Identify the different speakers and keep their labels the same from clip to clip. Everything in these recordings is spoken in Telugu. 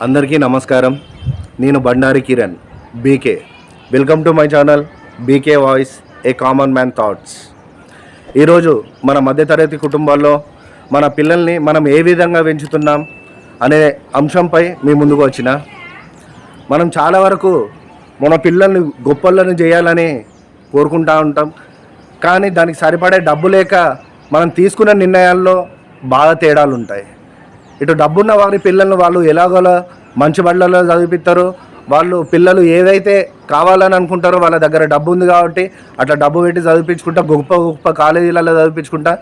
Speaker 1: అందరికీ నమస్కారం. నేను Bandari Kiran BK welcome to my channel BK voice a common man thoughts ఈరోజు మన మధ్యతరగతి కుటుంబాల్లో మన పిల్లల్ని మనం ఏ విధంగా పెంచుతున్నాం అనే అంశంపై మీ ముందుకు వచ్చిన. మనం చాలా వరకు మన పిల్లల్ని గొప్పలను చేయాలని కోరుకుంటా ఉంటాం. కానీ దానికి సరిపడే డబ్బు లేక మనం తీసుకున్న నిర్ణయాల్లో బాగా తేడాలు ఉంటాయి ఇటు డబ్బున్న వారి పిల్లలను వాళ్ళు ఎలాగోలా మంచి బళ్ళలో చదివిపిస్తారు వాళ్ళు పిల్లలు ఏదైతే కావాలని అనుకుంటారో వాళ్ళ దగ్గర డబ్బు ఉంది కాబట్టి అట్లా డబ్బు పెట్టి చదివించుకుంటా గొప్ప గొప్ప కాలేజీలలో చదివించుకుంటా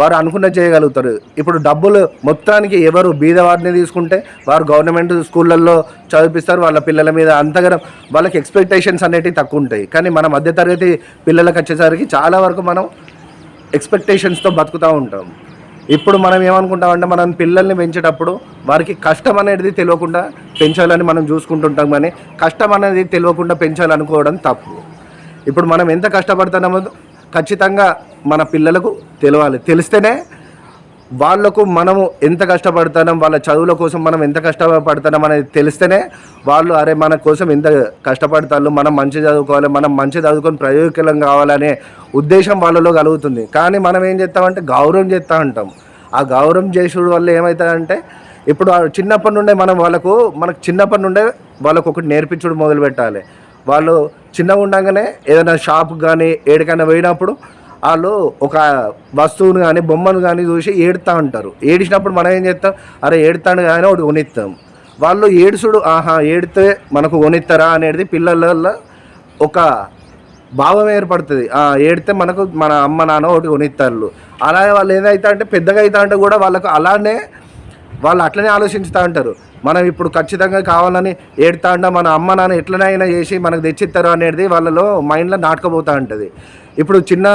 Speaker 1: వారు అనుకున్న చేయగలుగుతారు. ఇప్పుడు డబ్బులు మొత్తానికి ఎవరు బీదవారిని తీసుకుంటే వారు గవర్నమెంట్ స్కూళ్ళల్లో చదివిస్తారు వాళ్ళ పిల్లల మీద అంతగా వాళ్ళకి ఎక్స్పెక్టేషన్స్ అనేటివి తక్కువ ఉంటాయి. కానీ మన మధ్యతరగతి పిల్లలకు వచ్చేసరికి చాలా వరకు మనం ఎక్స్పెక్టేషన్స్తో బతుకుతూ ఉంటాం. ఇప్పుడు మనం ఏమనుకుంటామంటే మనం పిల్లల్ని పెంచేటప్పుడు వారికి కష్టం అనేది తెలియకుండా పెంచాలని మనం చూసుకుంటుంటాం కానీ కష్టం అనేది తెలియకుండా పెంచాలనుకోవడం తప్పు. ఇప్పుడు మనం ఎంత కష్టపడుతున్నామో ఖచ్చితంగా మన పిల్లలకు తెలియాలి తెలిస్తేనే వాళ్ళకు మనము ఎంత కష్టపడుతున్నాం వాళ్ళ చదువుల కోసం మనం ఎంత కష్టపడుతున్నాం అనేది తెలిస్తేనే వాళ్ళు అరే మన కోసం ఎంత కష్టపడతారు మనం మంచి చదువుకోవాలి మనం మంచి చదువుకొని ప్రయోజకులం కావాలనే ఉద్దేశం వాళ్ళలో కలుగుతుంది. కానీ మనం ఏం చేస్తామంటే గౌరవం చేస్తూ ఉంటాం. ఆ గౌరవం చేసుడు వల్ల ఏమవుతుందంటే ఇప్పుడు చిన్నప్పటి నుండే మనం వాళ్ళకు మనకు చిన్నప్పటి నుండే వాళ్ళకు ఒకటి నేర్పించుడు మొదలు పెట్టాలి వాళ్ళు చిన్నగా ఉండగానే ఏదైనా షాప్ కానీ ఏడికైనా పోయినప్పుడు వాళ్ళు ఒక వస్తువును కానీ బొమ్మను కానీ చూసి ఏడుతూ ఉంటారు. ఏడిచినప్పుడు మనం ఏం చేస్తాం? అరే ఏడుతాను కానీ ఒకటి కొనిస్తాం వాళ్ళు ఏడుసుడు ఆహా ఏడితే మనకు కొనిస్తారా అనేది పిల్లల ఒక భావం ఏర్పడుతుంది. ఏడితే మనకు మన అమ్మ నాన్న ఒకటి కొనిస్తారు అలాగే వాళ్ళు ఏదైతే అంటే పెద్దగా అవుతా అంటే కూడా వాళ్ళకు అలానే వాళ్ళు అట్లనే ఆలోచిస్తూ ఉంటారు. మనం ఇప్పుడు ఖచ్చితంగా కావాలని ఏడుతా ఉంటా మన అమ్మ నాన్న ఎట్లనైనా చేసి మనకు తెచ్చిస్తారు అనేది వాళ్ళలో మైండ్లో నాటకపోతూ ఉంటుంది. ఇప్పుడు చిన్న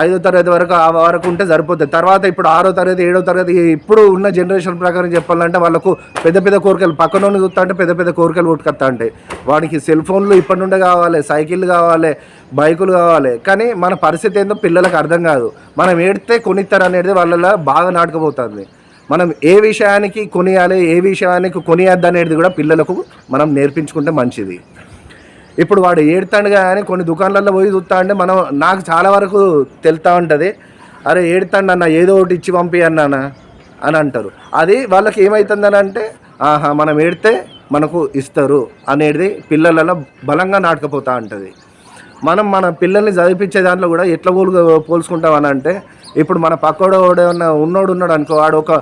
Speaker 1: ఐదో తరగతి వరకు ఆ వరకు ఉంటే సరిపోతుంది. తర్వాత ఇప్పుడు ఆరో తరగతి ఏడో తరగతి ఇప్పుడు ఉన్న జనరేషన్ ప్రకారం చెప్పాలంటే వాళ్ళకు పెద్ద పెద్ద కోరికలు పక్కన చూస్తుంటే చూస్తా అంటే పెద్ద పెద్ద కోరికలు కొట్టుకొస్తా ఉంటాయి. వాడికి సెల్ ఫోన్లు ఇప్పటి నుండే కావాలి సైకిళ్ళు కావాలి బైకులు కావాలి. కానీ మన పరిస్థితి ఏందో పిల్లలకు అర్థం కాదు. మనం ఏడితే కొనిస్తారు అనేది వాళ్ళలో బాగా నాటకపోతుంది. మనం ఏ విషయానికి కొనియాలి ఏ విషయానికి కొనియద్దు అనేది కూడా పిల్లలకు మనం నేర్పించుకుంటే మంచిది. ఇప్పుడు వాడు ఏడుతాడు కానీ కొన్ని దుకాణాలలో పోయి చూస్తా అంటే మనం నాకు చాలా వరకు తెలుస్తూ ఉంటుంది. అరే ఏడుతాడు అన్న ఏదో ఒకటి ఇచ్చి పంపి అన్నానా అని అంటారు. అది వాళ్ళకి ఏమవుతుందని అంటే ఆహా మనం ఏడితే మనకు ఇస్తారు అనేది పిల్లలలో బలంగా నాటకపోతూ ఉంటుంది. మనం మన పిల్లల్ని చదివించే దాంట్లో కూడా ఎట్లా పోలు పోల్చుకుంటామని అంటే ఇప్పుడు మన పక్కోడు ఉన్న ఉన్నోడు ఉన్నాడు అనుకో వాడు ఒక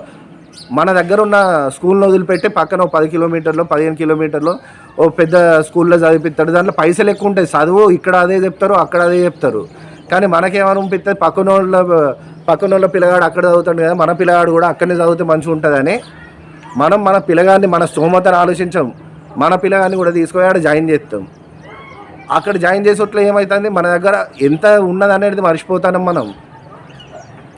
Speaker 1: మన దగ్గర ఉన్న స్కూల్ని వదిలిపెట్టి పక్కన ఒక పది కిలోమీటర్లు పదిహేను కిలోమీటర్లు ఓ పెద్ద స్కూల్లో చదివిపిస్తాడు. దాంట్లో పైసలు ఎక్కువ ఉంటాయి. చదువు ఇక్కడ అదే చెప్తారు అక్కడ అదే చెప్తారు. కానీ మనకేమనిపిస్తుంది పక్కన వాళ్ళ పక్కన వాళ్ళ పిల్లగాడు అక్కడ చదువుతాడు కదా మన పిల్లగాడు కూడా అక్కడనే చదివితే మంచిగా ఉంటుందని మనం మన పిల్లగాడిని మన స్తోమతను ఆలోచించాం. మన పిల్లగాడిని కూడా తీసుకొని ఆడ జాయిన్ చేస్తాం. అక్కడ జాయిన్ చేసేట్లో ఏమవుతుంది మన దగ్గర ఎంత ఉన్నది అనేది మర్చిపోతాం మనం.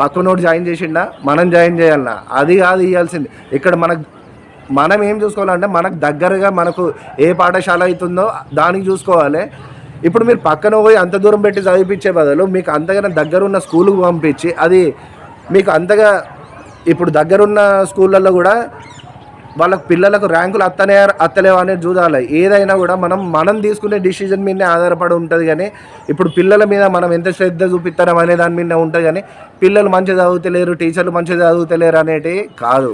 Speaker 1: పక్కనోడు జాయిన్ చేసిండా? మనం జాయిన్ చేయాలన్నా అది కాదు ఇవ్వాల్సింది ఇక్కడ మనకు మనం ఏం చూసుకోవాలంటే మనకు దగ్గరగా మనకు ఏ పాఠశాల అవుతుందో దానికి చూసుకోవాలి. ఇప్పుడు మీరు పక్కన పోయి అంత దూరం పెట్టి చదివించే బదులు మీకు అంతగా దగ్గరున్న స్కూల్కి పంపించి అది మీకు అంతగా ఇప్పుడు దగ్గరున్న స్కూళ్ళల్లో కూడా వాళ్ళకు పిల్లలకు ర్యాంకులు అత్తనే అత్తలేవు అనేది చూడాలి ఏదైనా కూడా మనం మనం తీసుకునే డిసిజన్ మీదనే ఆధారపడి ఉంటుంది కానీ ఇప్పుడు పిల్లల మీద మనం ఎంత శ్రద్ధ చూపిస్తాం అనే దాని మీద ఉంటుంది కానీ పిల్లలు మంచిగా చదువుతలేరు టీచర్లు మంచిగా చదువుతలేరు అనేటివి కాదు.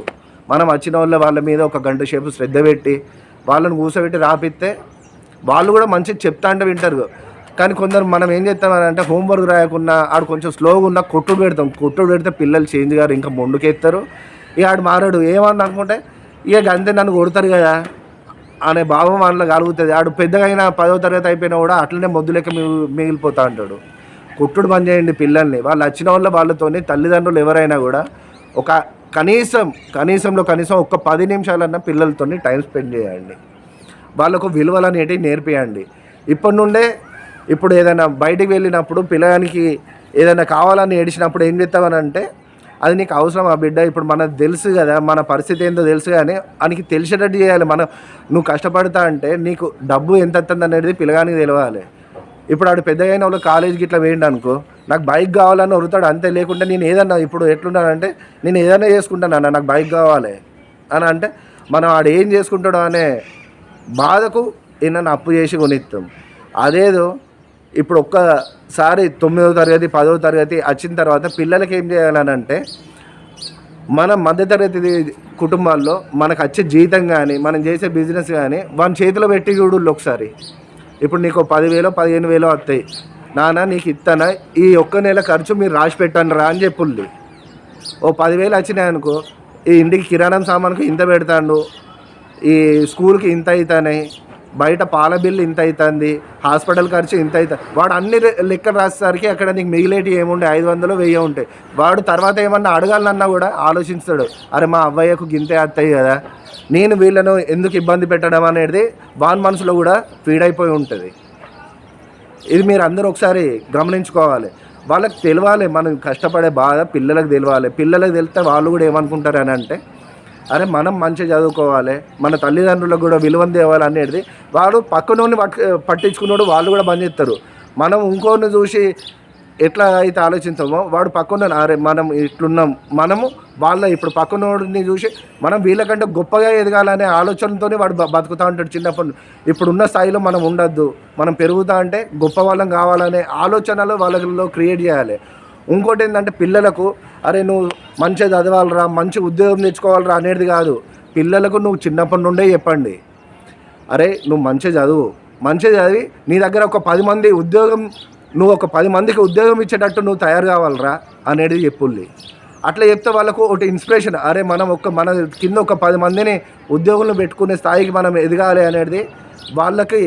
Speaker 1: మనం వచ్చిన వాళ్ళ వాళ్ళ మీద ఒక గంట సేపు శ్రద్ధ పెట్టి వాళ్ళని కూర్చోబెట్టి రాపిస్తే వాళ్ళు కూడా మంచిగా చెప్తా అంటే వింటారు. కానీ కొందరు మనం ఏం చేస్తామని అంటే హోంవర్క్ రాయకుండా ఆడు కొంచెం స్లోగా ఉన్న కొట్టుడు పెడతాం. కొట్టుడు పెడితే పిల్లలు చేంజ్ గారు ఇంకా మొండుకెత్తారు. ఇక ఆడు మారాడు. ఏమని అనుకుంటే ఇక అంతే నన్ను కొడతారు కదా అనే భావం వాళ్ళకి కలుగుతుంది. ఆడు పెద్దగా అయినా పదో తరగతి అయిపోయినా కూడా అట్లనే మొద్దు లెక్క మిగిలిపోతా అంటాడు కుట్టుడు పని చేయండి పిల్లల్ని. వాళ్ళు వచ్చిన వాళ్ళ వాళ్ళతోని తల్లిదండ్రులు ఎవరైనా కూడా ఒక కనీసం కనీసంలో కనీసం ఒక పది నిమిషాలన్నా పిల్లలతోని టైం స్పెండ్ చేయండి. వాళ్ళకు విలువలు అనేటివి నేర్పియండి. ఇప్పటి నుండే ఇప్పుడు ఏదైనా బయటికి వెళ్ళినప్పుడు పిల్లగానికి ఏదైనా కావాలని ఏడిచినప్పుడు ఏం చేస్తామనంటే అది నీకు అవసరం ఆ బిడ్డ ఇప్పుడు మనకు తెలుసు కదా మన పరిస్థితి ఏందో తెలుసు కానీ ఆయనకి తెలిసేటట్టు చేయాలి. మనం నువ్వు కష్టపడతా అంటే నీకు డబ్బు ఎంత వస్తుంది అనేది పిల్లగానికి తెలియాలి ఇప్పుడు ఆడు పెద్దగా అయిన వాళ్ళు కాలేజీకి ఇట్లా వేయండి అనుకో నాకు బైక్ కావాలని వరుతాడు అంతే లేకుంటే నేను ఏదన్నా ఇప్పుడు ఎట్లున్నానంటే నేను ఏదైనా చేసుకుంటాను అన్న నాకు బైక్ కావాలి అని అంటే మనం ఆడు ఏం చేసుకుంటాడో అనే బాధకు ఈయనను అప్పు చేసి కొనిస్తాం అదేదో ఇప్పుడు ఒక్కసారి తొమ్మిదవ తరగతి పదవ తరగతి వచ్చిన తర్వాత పిల్లలకి ఏం చేయాలని అంటే మన మధ్యతరగతి కుటుంబాల్లో మనకు వచ్చే జీతం కానీ మనం చేసే బిజినెస్ కానీ వాళ్ళ చేతిలో పెట్టి చూడు ఒకసారి. ఇప్పుడు నీకు పదివేలో పదిహేను వేలో వస్తాయి. నాన్న నీకు ఇస్తానా ఈ ఒక్క నెల ఖర్చు మీరు రాసి పెట్టండి రా అని చెప్పుల్ది ఓ పదివేలు వచ్చినాయి అనుకో ఈ ఇంటికి కిరాణం సామాన్కి ఇంత పెడతాడు ఈ స్కూల్కి ఇంత అవుతానాయి బయట పాల బిల్లు ఇంత అవుతుంది హాస్పిటల్ ఖర్చు ఇంత అవుతుంది వాడు అన్ని లెక్కలు రాసేసరికి అక్కడ నీకు మిగిలేటి ఏముండే? ఐదు వందలు వెయ్యి ఉంటాయి వాడు తర్వాత ఏమన్నా అడగాలన్నా కూడా ఆలోచిస్తాడు. అరే మా అవ్వయ్యకు గింతే అత్తయ్య కదా. నేను వీళ్ళను ఎందుకు ఇబ్బంది పెట్టడం అనేది వాన్ మనసులో కూడా ఫీడ్ అయిపోయి ఉంటుంది. ఇది మీరు అందరూ ఒకసారి గమనించుకోవాలి. వాళ్ళకి తెలియాలి మనం కష్టపడే బాధ పిల్లలకు తెలియాలి పిల్లలకు తెలిస్తే వాళ్ళు కూడా ఏమనుకుంటారు అని అంటే అరే మనం మంచిగా చదువుకోవాలి మన తల్లిదండ్రులకు కూడా విలువను తేవాలి అనేది వాడు పక్కనోని పట్టించుకున్నాడు వాళ్ళు కూడా బంద్ చేస్తారు. మనం ఇంకోని చూసి ఎట్లా అయితే ఆలోచించామో వాడు పక్కన అరే మనం ఇట్లున్నాం మనము వాళ్ళ ఇప్పుడు పక్కనోడిని చూసి మనం వీళ్ళకంటే గొప్పగా ఎదగాలనే ఆలోచనతోనే వాడు బతుకుతూ ఉంటాడు చిన్నప్పుడు. ఇప్పుడున్న స్థాయిలో మనం ఉండొద్దు మనం పెరుగుతా అంటే గొప్ప వాళ్ళం కావాలనే ఆలోచనలు వాళ్ళలో క్రియేట్ చేయాలి. ఇంకోటి ఏంటంటే పిల్లలకు అరే నువ్వు మంచిగా చదవాలరా మంచి ఉద్యోగం తెచ్చుకోవాలరా అనేది కాదు. పిల్లలకు నువ్వు చిన్నప్పటి నుండే చెప్పండి. అరే నువ్వు మంచిగా చదువు. మంచిగా చదివి నీ దగ్గర ఒక పది మంది ఉద్యోగం నువ్వు ఒక పది మందికి ఉద్యోగం ఇచ్చేటట్టు నువ్వు తయారు కావాలరా అనేది చెప్పుల్లి. అట్లా చెప్తే వాళ్ళకు ఒకటి ఇన్స్పిరేషన్ అరే మనం ఒక మన కింద ఒక పది మందిని ఉద్యోగులను పెట్టుకునే స్థాయికి మనం ఎదగాలి అనేది వాళ్ళకి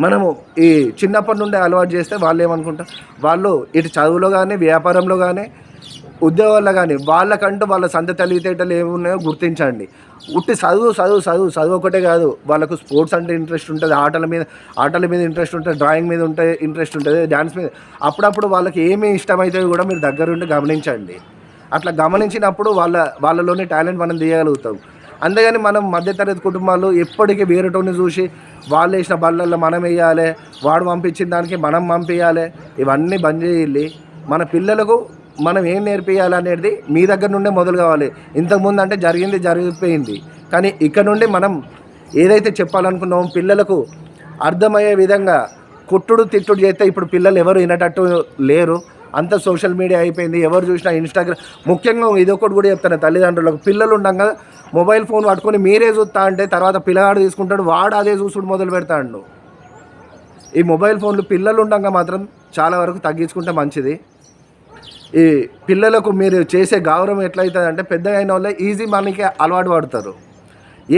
Speaker 1: మనము ఈ చిన్నప్పటి నుండే అలవాటు చేస్తే వాళ్ళు ఏమనుకుంటారు? వాళ్ళు ఇటు చదువులో కానీ వ్యాపారంలో కానీ ఉద్యోగాల్లో కానీ వాళ్ళకంటూ వాళ్ళ సొంత తెలివితేటలు ఏమున్నాయో గుర్తించండి. ఉట్టి చదువు చదువు చదువు చదువు ఒకటే కాదు. వాళ్ళకు స్పోర్ట్స్ అంటే ఇంట్రెస్ట్ ఉంటుంది. ఆటల మీద ఆటల మీద ఇంట్రెస్ట్ ఉంటుంది. డ్రాయింగ్ మీద ఉంటే ఇంట్రెస్ట్ ఉంటుంది. డ్యాన్స్ మీద అప్పుడప్పుడు వాళ్ళకి ఏమి ఇష్టమైతే కూడా మీరు దగ్గరుండి గమనించండి. అట్లా గమనించినప్పుడు వాళ్ళ వాళ్ళలోని టాలెంట్ మనం తీయగలుగుతాం. అందుకని మనం మధ్యతరగతి కుటుంబాలు ఎప్పటికీ వేరేటోని చూసి వాళ్ళు వేసిన బళ్ళల్లో మనం వేయాలి వాడు పంపించిన దానికి మనం పంపించాలి ఇవన్నీ బంద్ చేయాలి. మన పిల్లలకు మనం ఏం నేర్పియాలి అనేది మీ దగ్గర నుండే మొదలు కావాలి. ఇంతకుముందు అంటే జరిగింది జరిగిపోయింది. కానీ ఇక్కడ నుండి మనం ఏదైతే చెప్పాలనుకున్నామో పిల్లలకు అర్థమయ్యే విధంగా కుట్టుడు తిట్టుడు చేస్తే ఇప్పుడు పిల్లలు ఎవరు వినేటట్టు లేరు. అంత సోషల్ మీడియా అయిపోయింది. ఎవరు చూసినా ఇన్స్టాగ్రామ్ ముఖ్యంగా ఇదొకటి ఒకటి కూడా చెప్తాను తల్లిదండ్రులకు. పిల్లలు ఉండగా మొబైల్ ఫోన్ పట్టుకొని మీరే చూస్తా అంటే తర్వాత పిల్లగాడు తీసుకుంటాడు వాడు అదే చూసుడు మొదలు పెడతాడు. ఈ మొబైల్ ఫోన్లు పిల్లలు ఉండగా మాత్రం చాలా వరకు తగ్గించుకుంటే మంచిది. ఈ పిల్లలకు మీరు చేసే గౌరవం ఎట్లయితుంది అంటే పెద్ద అయిన వాళ్ళే ఈజీ మనకి అలవాటు పడతారు.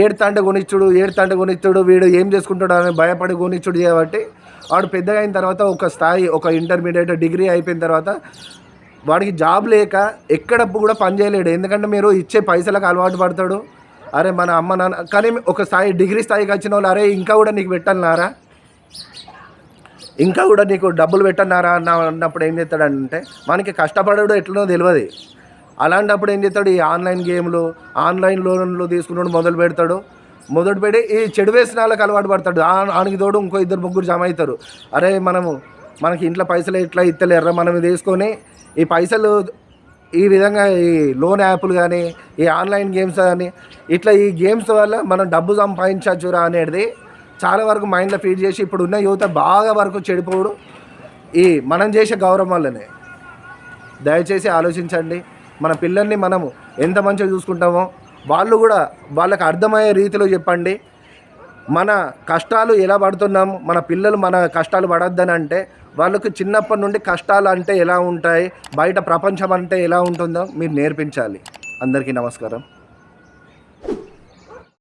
Speaker 1: ఏడుతాంటే కొనిచ్చుడు ఏడుతాంటే కొనిచ్చుడు వీడు ఏం చేసుకుంటాడు అని భయపడి కొనిచ్చుడు చేయబట్టి వాడు పెద్దగా అయిన తర్వాత ఒక స్థాయి ఒక ఇంటర్మీడియట్ డిగ్రీ అయిపోయిన తర్వాత వాడికి జాబ్ లేక ఎక్కడ కూడా పని చేయలేడు. ఎందుకంటే మీరు ఇచ్చే పైసలకు అలవాటు పడతాడు. అరే మన అమ్మ నాన్న కానీ ఒక స్థాయి డిగ్రీ స్థాయికి వచ్చిన వాళ్ళు అరే ఇంకా కూడా నీకు పెట్టన్నారా ఇంకా కూడా నీకు డబ్బులు పెట్టన్నారా అన్న అన్నప్పుడు ఏం చేస్తాడంటే మనకి కష్టపడడు ఎట్లనో తెలియదు. అలాంటప్పుడు ఏం చేస్తాడు? ఈ ఆన్లైన్ గేమ్లు ఆన్లైన్ లోన్లు తీసుకున్నాడు మొదలు పెడతాడు. మొదటిపెట్టి ఈ చెడు వ్యసనాలకు అలవాటు పడతాడు. ఆ- ఆనికి తోడు ఇంకో ఇద్దరు ముగ్గురు జమ అవుతారు. అరే మనము మనకి ఇంట్లో పైసలు ఇట్లా ఇత్తలేర్రా మనం తీసుకొని ఈ పైసలు ఈ విధంగా ఈ లోన్ యాప్లు కానీ ఈ ఆన్లైన్ గేమ్స్ కానీ ఇట్లా ఈ గేమ్స్ వల్ల మనం డబ్బు సంపాదించవచ్చురా అనేది చాలా వరకు మైండ్లో ఫీడ్ చేసి ఇప్పుడు ఉన్న యువత బాగా వరకు చెడిపోవడం ఈ మనం చేసే గౌరవం వల్లనే. దయచేసి ఆలోచించండి. మన పిల్లల్ని మనము ఎంత మంచిగా చూసుకుంటామో వాళ్ళు కూడా వాళ్ళకి అర్థమయ్యే రీతిలో చెప్పండి. మన కష్టాలు ఎలా పడుతున్నాం? మన పిల్లలు మన కష్టాలు పడొద్దని అంటే వాళ్ళకు చిన్నప్పటి నుండి కష్టాలు అంటే ఎలా ఉంటాయి? బయట ప్రపంచం అంటే ఎలా ఉంటుందో మీరు నేర్పించాలి. అందరికీ నమస్కారం.